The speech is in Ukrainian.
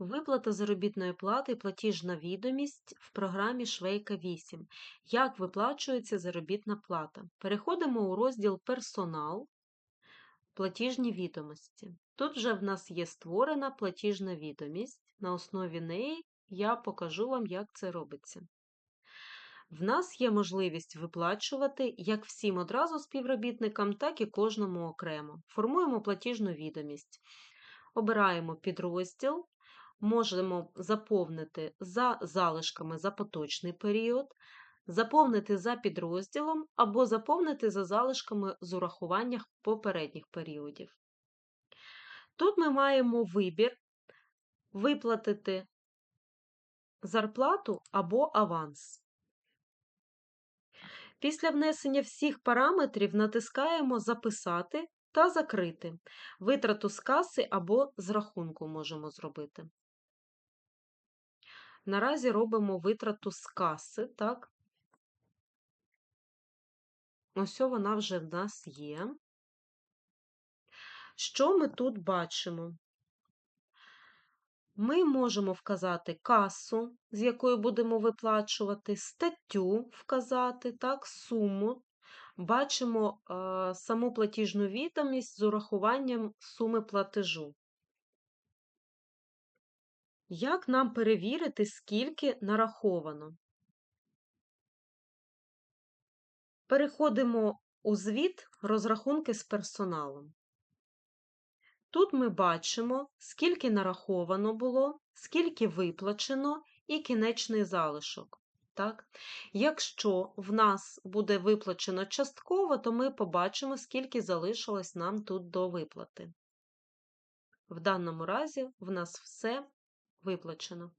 Виплата заробітної плати, платіжна відомість в програмі Швейка 8. Як виплачується заробітна плата? Переходимо у розділ Персонал, платіжні відомості. Тут вже в нас є створена платіжна відомість. На основі неї я покажу вам, як це робиться. В нас є можливість виплачувати як всім одразу співробітникам, так і кожному окремо. Формуємо платіжну відомість. Обираємо підрозділ, можемо заповнити за залишками за поточний період, заповнити за підрозділом або заповнити за залишками з урахуванням попередніх періодів. Тут ми маємо вибір виплатити зарплату або аванс. Після внесення всіх параметрів натискаємо Записати та закрити. Витрату з каси або з рахунку можемо зробити. Наразі робимо витрату з каси, так? Ось вона вже в нас є. Що ми тут бачимо? Ми можемо вказати касу, з якою будемо виплачувати, статтю вказати, так, суму. Бачимо е, саму платіжну відомість з урахуванням суми платежу. Як нам перевірити, скільки нараховано? Переходимо у звіт розрахунки з персоналом. Тут ми бачимо, скільки нараховано було, скільки виплачено і кінечний залишок. Так? Якщо в нас буде виплачено частково, то ми побачимо, скільки залишилось нам тут до виплати. В даному разі в нас все виплачено.